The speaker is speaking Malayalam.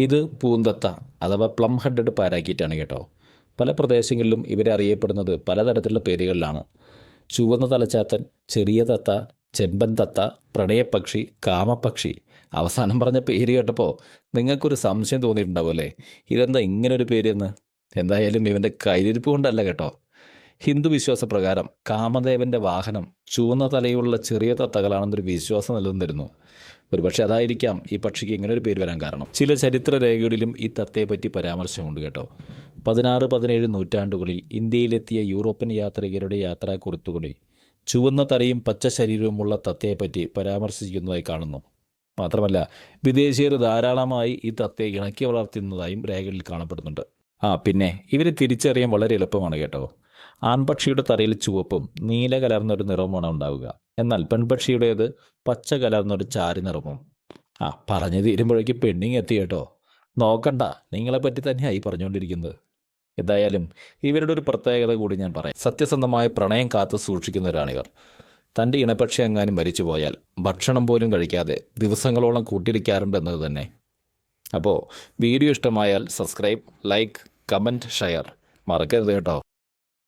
ഇത് പൂന്തത്ത അഥവാ പ്ലം ഹെഡഡ് പാരാക്കീറ്റാണ് കേട്ടോ. പല പ്രദേശങ്ങളിലും ഇവരെ അറിയപ്പെടുന്നത് പലതരത്തിലുള്ള പേരുകളിലാണ്. ചുവന്ന തലച്ചാത്തൻ ചെറിയ തത്ത ചെമ്പൻ തത്ത പ്രണയപക്ഷി കാമപക്ഷി അവസാനം പറഞ്ഞ പേര് കേട്ടപ്പോൾ നിങ്ങൾക്കൊരു സംശയം തോന്നിയിട്ടുണ്ടാവും അല്ലേ? ഇതെന്താ ഇങ്ങനൊരു പേരെന്ന്? എന്തായാലും ഇവന്റെ കൈതിരിപ്പ് കൊണ്ടല്ല കേട്ടോ. ഹിന്ദു വിശ്വാസപ്രകാരം കാമദേവന്റെ വാഹനം ചുവന്ന തലയുള്ള ചെറിയ തത്തകളാണെന്നൊരു വിശ്വാസം നിലനിന്നിരുന്നു. ഒരുപക്ഷെ അതായിരിക്കാം ഈ പക്ഷിക്ക് ഇങ്ങനെ ഒരു പേര് വരാൻ കാരണം. ചില ചരിത്ര രേഖകളിലും ഈ തത്തയെ പറ്റി പരാമർശമുണ്ട് കേട്ടോ. പതിനാറ് പതിനേഴ് നൂറ്റാണ്ടുകളിൽ ഇന്ത്യയിലെത്തിയ യൂറോപ്യൻ യാത്രികരുടെ യാത്രാക്കുറിത്തുകളിൽ ചുവന്ന തലയും പച്ച ശരീരവുമുള്ള തത്തയെപ്പറ്റി പരാമർശിക്കുന്നതായി കാണുന്നു. മാത്രമല്ല വിദേശീയർ ധാരാളമായി ഈ തത്തയെ ഇണക്കി വളർത്തുന്നതായും രേഖകളിൽ കാണപ്പെടുന്നുണ്ട്. ആ പിന്നെ ഇവരെ തിരിച്ചറിയാൻ വളരെ എളുപ്പമാണ് കേട്ടോ. ആൺപക്ഷിയുടെ തലയിൽ ചുവപ്പും നീല കലർന്ന ഒരു നിറവുമാണ് ഉണ്ടാവുക. എന്നാൽ പെൺപക്ഷിയുടേത് പച്ച കലർന്നൊരു ചാരി നിറവും. ആ പറഞ്ഞു തീരുമ്പോഴേക്ക് പെണ്ണിങ് എത്തി കേട്ടോ. നോക്കണ്ട നിങ്ങളെപ്പറ്റി തന്നെയായി പറഞ്ഞുകൊണ്ടിരിക്കുന്നത്. എന്തായാലും ഇവരുടെ ഒരു പ്രത്യേകത കൂടി ഞാൻ പറയാം. സത്യസന്ധമായ പ്രണയം കാത്തു സൂക്ഷിക്കുന്നവരാണിവർ. തന്റെ ഇണപക്ഷി എങ്ങാനും മരിച്ചു പോയാൽ ഭക്ഷണം പോലും കഴിക്കാതെ ദിവസങ്ങളോളം കൂട്ടിരിക്കാറുണ്ട് എന്നത് തന്നെ. അപ്പോൾ വീഡിയോ ഇഷ്ടമായാൽ സബ്സ്ക്രൈബ് ലൈക്ക് കമന്റ് ഷെയർ മറക്കരുത് കേട്ടോ.